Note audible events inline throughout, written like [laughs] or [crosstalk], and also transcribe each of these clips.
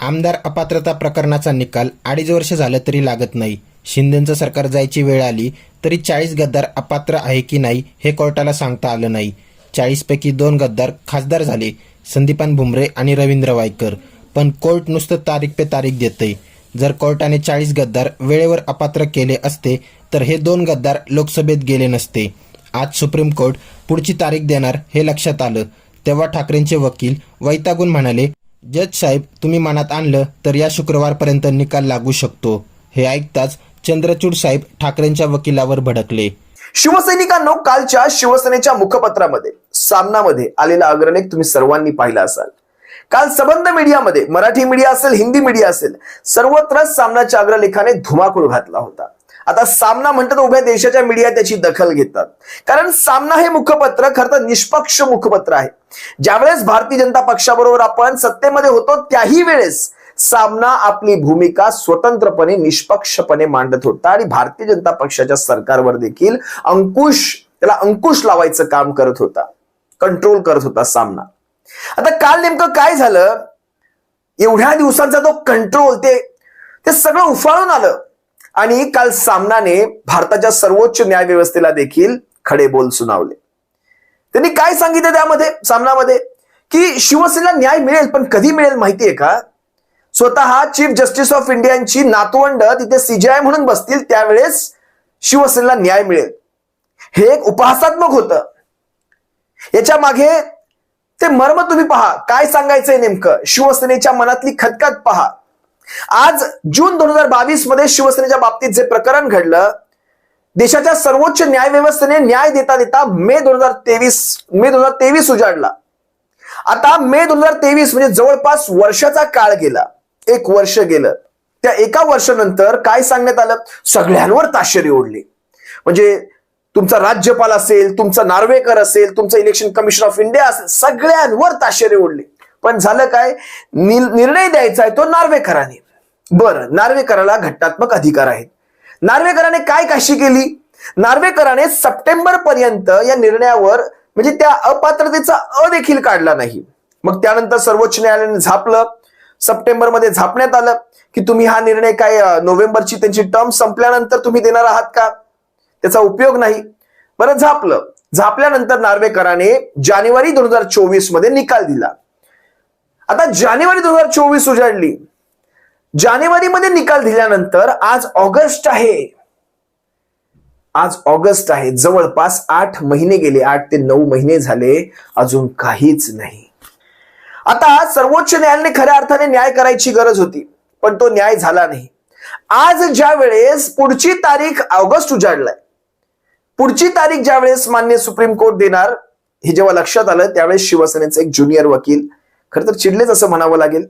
आमदार अपात्रता प्रकरणाचा निकाल अडीच वर्ष झालं तरी लागत नाही. शिंदेचं सरकार जायची वेळ आली तरी चाळीस गद्दार अपात्र आहे की नाही हे कोर्टाला सांगता आलं नाही. चाळीसपैकी दोन गद्दार खासदार झाले संदीपान भुमरे आणि रवींद्र वायकर. पण कोर्ट नुसतं तारीख पे तारीख देतंय. जर कोर्टाने चाळीस गद्दार वेळेवर अपात्र केले असते तर हे दोन गद्दार लोकसभेत गेले नसते. आज सुप्रीम कोर्ट पुढची तारीख देणार हे लक्षात आलं. तेव्हा ठाकरेंचे वकील वैतागून म्हणाले जज साहेब तुम्ही मनात आणलं तर या शुक्रवारपर्यंत निकाल लागू शकतो. हे ऐकताच चंद्रचूड साहेब ठाकरेंच्या वकिलावर भडकले. शिवसैनिकांनो कालच्या शिवसेनेच्या मुखपत्रामध्ये सामनामध्ये आलेला अग्रलेख तुम्ही सर्वांनी पाहिला असाल. काल सबंध मीडियामध्ये मराठी मीडिया असेल हिंदी मीडिया असेल सर्वत्र सामनाच्या अग्रलेखाने धुमाकूळ घातला होता. आता सामना म्हणतात उभ्या देशाच्या मीडिया त्याची दखल घेतात. कारण सामना हे मुखपत्र खरं तर निष्पक्ष मुखपत्र आहे. ज्यावेळेस भारतीय जनता पक्षाबरोबर आपण सत्तेमध्ये होतो त्याही वेळेस सामना आपली भूमिका स्वतंत्रपणे निष्पक्षपणे मांडत होता आणि भारतीय जनता पक्षाच्या सरकारवर देखील अंकुश त्याला अंकुश लावायचं काम करत होता. कंट्रोल करत होता सामना. आता काल नेमकं काय झालं? एवढ्या दिवसांचा तो कंट्रोल ते ते सगळं उफाळून आलं. आणि काल सामनाने भारताच्या सर्वोच्च न्याय व्यवस्थेला देखील खडे बोल सुनावले. त्यांनी काय सांगितलं त्यामध्ये सामनामध्ये? की शिवसेनेला न्याय मिळेल पण कधी मिळेल माहितीये का? स्वतः चीफ जस्टिस ऑफ इंडियाची नातवंड तिथे सीजीआय म्हणून बसतील त्यावेळेस शिवसेनेला न्याय मिळेल. हे एक उपहासात्मक होतं. याच्या मागे ते मर्म तुम्ही पहा. काय सांगायचंय नेमकं? शिवसेनेच्या मनातली खतखत पहा. आज जून दोन हजार बावीसमध्ये शिवसेनेच्या बाबतीत जे प्रकरण घडलं देशाच्या सर्वोच्च न्याय व्यवस्थेने न्याय देता देता मे दोन हजार तेवीस मे दोन हजार तेवीस उजाडला. आता मे दोन हजार तेवीस म्हणजे जवळपास वर्षाचा काळ गेला. एक वर्ष गेलं. त्या एका वर्षानंतर काय सांगण्यात आलं? सगळ्यांवर ताशेरी ओढली. म्हणजे तुमचा राज्यपाल असेल तुमचा नार्वेकर असेल तुमचं इलेक्शन कमिशन ऑफ इंडिया असेल सगळ्यांवर ताशेरे ओढले. पण झालं काय? निर्णय द्यायचा आहे तो नार्वेकरांनी. बरं नार्वेकराला घटनात्मक अधिकार आहेत. नार्वेकराने काय काशी केली? नार्वेकराने सप्टेंबर पर्यंत या निर्णयावर म्हणजे त्या अपात्रतेचा अ देखील काढला नाही. मग त्यानंतर सर्वोच्च न्यायालयाने झापलं. सप्टेंबरमध्ये झापण्यात आलं की तुम्ही हा निर्णय काय नोव्हेंबरची त्यांची टर्म संपल्यानंतर तुम्ही देणार आहात का? त्याचा उपयोग नाही. बरं झापलं. झापल्यानंतर नार्वेकराने जानेवारी दोन हजार चोवीसमध्ये निकाल दिला. आता जानेवारी दोन हजार चोवीस उजाडली. जानेवारीमध्ये निकाल दिल्यानंतर आज ऑगस्ट आहे. आज ऑगस्ट आहे. जवळपास आठ महिने गेले. आठ ते नऊ महिने झाले. अजून काहीच नाही. आता सर्वोच्च न्यायालयाने खऱ्या अर्थाने न्याय करायची गरज होती पण तो न्याय झाला नाही. आज ज्या वेळेस पुढची तारीख ऑगस्ट उजाडलाय पुढची तारीख ज्या वेळेस मान्य सुप्रीम कोर्ट देणार हे जेव्हा लक्षात आलं त्यावेळेस शिवसेनेचे एक ज्युनियर वकील खर तर चिडलेच असं म्हणावं लागेल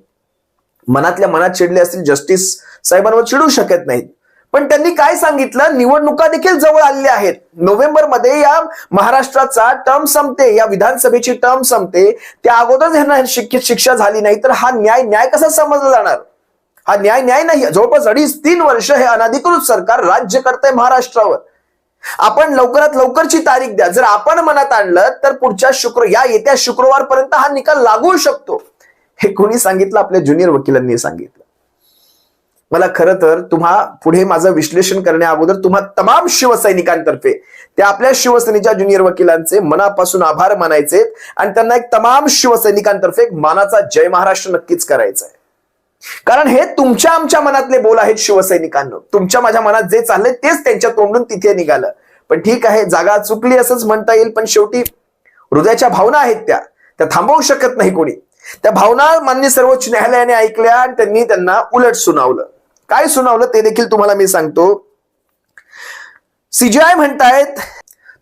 मनातल्या मनात चिडले असतील जस्टिस साहेबांवर चिडू शकत नाहीत. पण त्यांनी काय सांगितलं? निवडणुका देखील जवळ आलेल्या आहेत. नोव्हेंबरमध्ये या महाराष्ट्राचा टर्म संपते या विधानसभेची टर्म संपते. त्या अगोदर ह्यांना शिक्षा झाली नाही तर हा न्याय न्याय कसा समजला जाणार? हा न्याय न्याय नाही. जवळपास अडीच तीन वर्ष हे अनधिकृत सरकार राज्य करतंय महाराष्ट्रावर. आपण लवकरात लवकरची तारीख द्या. जर आपण मनात आणलं तर पुढच्या शुक्र या येत्या शुक्रवारपर्यंत हा निकाल लागू शकतो. हे कोणी सांगितलं? आपल्या ज्युनियर वकिलांनी सांगितलं. मला खरं तर तुम्हा पुढे माझं विश्लेषण करण्या अगोदर तुम्हा तमाम शिवसैनिकांतर्फे त्या आपल्या शिवसेनेच्या ज्युनियर वकिलांचे मनापासून आभार मानायचे आणि त्यांना एक तमाम शिवसैनिकांतर्फे एक मानाचा जय महाराष्ट्र नक्कीच करायचा आहे. कारण हे तुमच्या आमच्या मनातले बोल आहेत शिवसैनिकांनो. तुमच्या माझ्या मनात जे चाललंय तेच त्यांच्या तोंडून तिथे निघालं. पण ठीक आहे जागा चुकली असंच म्हणता येईल पण शेवटी हृदयाच्या भावना आहेत त्या. त्या थांबवू शकत नाही कोणी. त्या भावना मान्य सर्वोच्च न्यायालयाने ऐकल्या आणि त्यांनी त्यांना उलट सुनावलं. काय सुनावलं ते देखील तुम्हाला मी सांगतो. सीजीआय म्हणतायत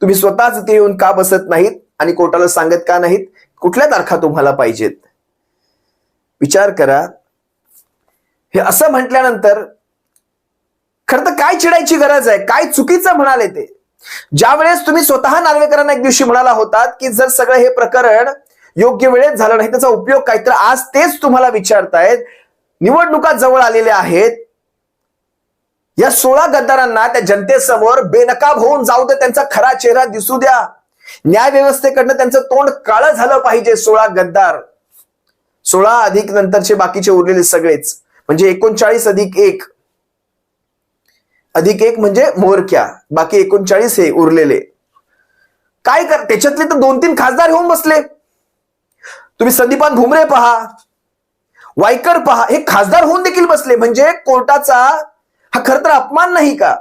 तुम्ही स्वतःच इथे येऊन का बसत नाहीत आणि कोर्टाला सांगत का नाहीत? कुठल्या तारखा तुम्हाला पाहिजेत? विचार करा. हे असं म्हटल्यानंतर खरं तर काय चिडायची गरज आहे? काय चुकीचं म्हणाले ते? ज्या वेळेस तुम्ही स्वतः नार्वेकरांना एक दिवशी म्हणाला होतात की जर सगळं हे प्रकरण योग्य वेळेत झालं नाही त्याचा उपयोग काय? तर आज तेच तुम्हाला विचारतायत. निवडणुका जवळ आलेल्या आहेत. या सोळा गद्दारांना त्या जनतेसमोर बेनकाब होऊन जाऊ दे त्यांचा खरा चेहरा दिसू द्या. न्याय व्यवस्थेकडनं त्यांचं तोंड काळं झालं पाहिजे सोळा गद्दार. सोळा अधिक नंतरचे बाकीचे उरलेले सगळेच. म्हणजे एकोणचाळीस अधिक एक. अधिक एक म्हणजे मोरक्या. बाकी एकोणचाळीस हे उरलेले. काय कर त्याच्यातले तर दोन तीन खासदार होऊन बसले. तुम्ही संदीपान भुमरे पहा वायकर पहा हे खासदार होऊन देखील बसले. म्हणजे कोर्टाचा हा खर तर अपमान नाही का?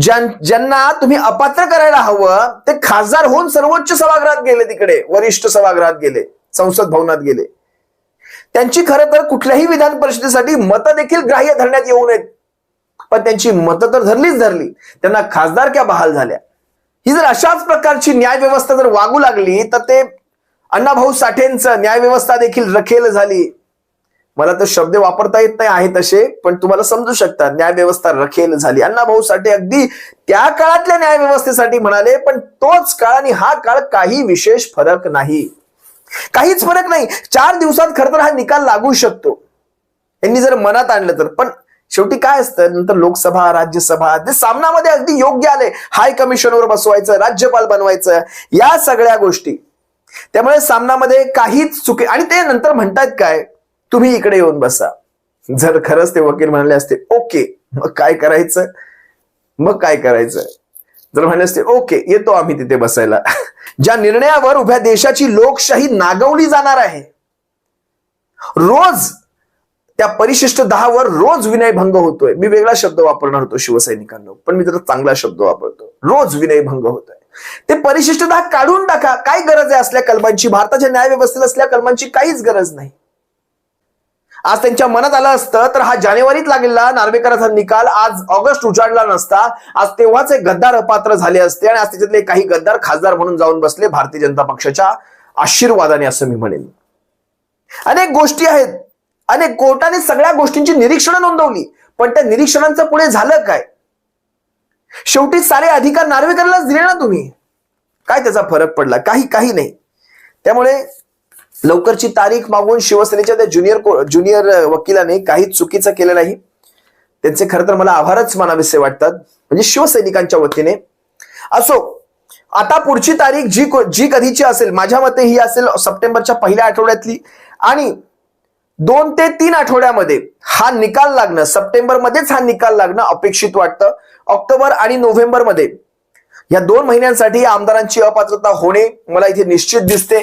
ज्यां- ज्यांना तुम्ही अपात्र करायला हवं ते खासदार होऊन सर्वोच्च सभागृहात गेले तिकडे वरिष्ठ सभागृहात गेले संसद भवनात गेले. त्यांची खरं तर कुठल्याही विधान परिषदेसाठी मतं देखील ग्राह्य धरण्यात येऊ नयेत. पण त्यांची मतं तर धरलीच धरली. त्यांना खासदारक्या बहाल झाल्या. ही जर अशाच प्रकारची न्याय व्यवस्था जर वागू लागली तर ते अण्णाभाऊ साठेंचं न्याय व्यवस्था देखील रखेल झाली. मला तर शब्द वापरता येत नाही आहे तसे पण तुम्हाला समजू शकता न्याय व्यवस्था रखेल झाली. अण्णाभाऊ साठे अगदी त्या काळातल्या न्याय व्यवस्थेसाठी म्हणाले पण तोच काळ आणि हा काळ काही विशेष फरक नाही. काहीच फरक नाही. चार दिवसात खर तर हा निकाल लागू शकतो. यांनी जर मनात आणलं तर. पण शेवटी काय असतं? नंतर लोकसभा राज्यसभा ते सामनामध्ये अगदी योग्य आले. हाय कमिशनवर बसवायचं राज्यपाल बनवायचं या सगळ्या गोष्टी. त्यामुळे सामनामध्ये काहीच चुकी आणि ते नंतर म्हणतात काय? तुम्ही इकडे येऊन बसा. जर खरंच ते वकील म्हणले असते ओके मग काय करायचं? मग काय करायचं? जर म्हणले असते ओके येतो आम्ही तिथे बसायला. [laughs] ज्या निर्णयावर उभ्या देशाची लोकशाही नागवली जाणार आहे रोज त्या परिशिष्ट दहावर रोज विनयभंग होतोय. मी वेगळा शब्द वापरणार होतो शिवसैनिकांना पण मी जरा चांगला शब्द वापरतो. रोज विनयभंग होतोय. ते परिशिष्ट दहा काढून टाका. काय गरज आहे असल्या कलमांची? भारताच्या न्याय व्यवस्थेत असल्या कलमांची काहीच गरज नाही. आज त्यांच्या मनात आलं असतं तर हा जानेवारीत लागलेला नार्वेकरांचा निकाल आज ऑगस्ट उजाडला नसता. आज तेव्हाच एक गद्दार अपात्र झाले असते आणि आज त्याच्यातले काही गद्दार खासदार म्हणून जाऊन बसले भारतीय जनता पक्षाच्या आशीर्वादाने असं मी म्हणेन. अनेक गोष्टी आहेत. अनेक कोर्टाने सगळ्या गोष्टींची निरीक्षणं नोंदवली. पण त्या निरीक्षणांचं पुढे झालं काय? शेवटी सारे अधिकार नार्वेकरलाच दिले ना तुम्ही. काय त्याचा फरक पडला? काही काही नाही. त्यामुळे लवकरची तारीख मागून शिवसेनेच्या त्या ज्युनियर ज्युनियर वकिलाने काही चुकीचं केलं नाही. त्यांचे खरं तर मला आभारच मानावेसे वाटतात. म्हणजे शिवसैनिकांच्या वतीने. असो आता पुढची तारीख जी को- जी कधीची असेल माझ्या मते ही असेल सप्टेंबरच्या पहिल्या आठवड्यातली. आणि दोन ते तीन आठवड्यामध्ये हा निकाल लागणं सप्टेंबरमध्येच हा निकाल लागणं अपेक्षित वाटतं. ऑक्टोबर आणि नोव्हेंबरमध्ये या दोन महिन्यांसाठी आमदारांची अपात्रता होणे मला इथे निश्चित दिसते.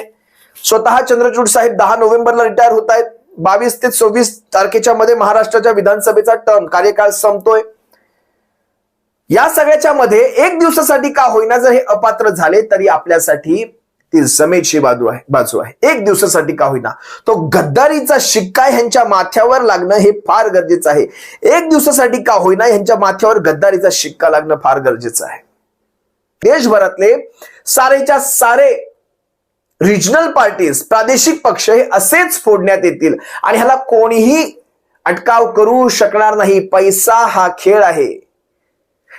स्वतः चंद्रचूड साहेब दहा नोव्हेंबरला रिटायर होत आहेत. बावीस ते सव्वीस तारखेच्या मध्ये महाराष्ट्राच्या विधानसभेचा टर्म कार्यकाळ संपतोय. या सगळ्याच्या मध्ये एक दिवसासाठी का होईना जर हे अपात्र झाले तरी आपल्यासाठी ती समेची बाजू आहे बाजू आहे. एक दिवसासाठी का होईना. तो गद्दारीचा शिक्का ह्यांच्या माथ्यावर लागणं हे फार गरजेचं आहे. एक दिवसासाठी का होईना ह्यांच्या माथ्यावर गद्दारीचा शिक्का लागणं फार गरजेचं आहे. देशभरातले सारेच्या सारे रिजनल पार्टीज प्रादेशिक पक्ष हे असेच फोडण्यात येतील. आणि ह्याला कोणीही अटकाव करू शकणार नाही. पैसा हा खेळ आहे.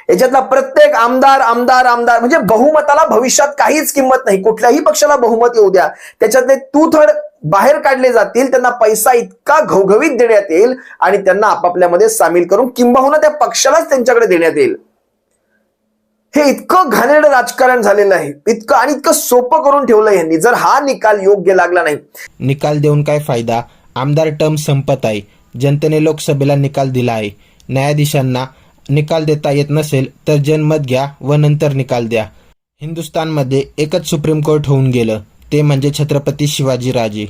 याच्यातला प्रत्येक आमदार आमदार आमदार म्हणजे बहुमताला भविष्यात काहीच किंमत नाही. कुठल्याही पक्षाला बहुमत येऊ द्या. त्याच्यातले तू थड बाहेर काढले जातील त्यांना पैसा इतका घवघवीत देण्यात येईल आणि त्यांना आपापल्यामध्ये सामील करून किंबहुना त्या पक्षालाच त्यांच्याकडे देण्यात येईल. हे इतकं घाणेरडं राजकारण झालेलं आहे. इतकं आणि इतकं सोपं करून ठेवलं यांनी. जर हा निकाल योग्य लागला नाही. निकाल देऊन काय फायदा? आमदार टर्म संपत आहे. जनतेने लोकसभेला निकाल दिला आहे. न्यायाधीशांना निकाल देता येत नसेल तर जनमत घ्या व नंतर निकाल द्या. हिंदुस्थानमध्ये एकच सुप्रीम कोर्ट होऊन गेलं ते म्हणजे छत्रपती शिवाजीराजे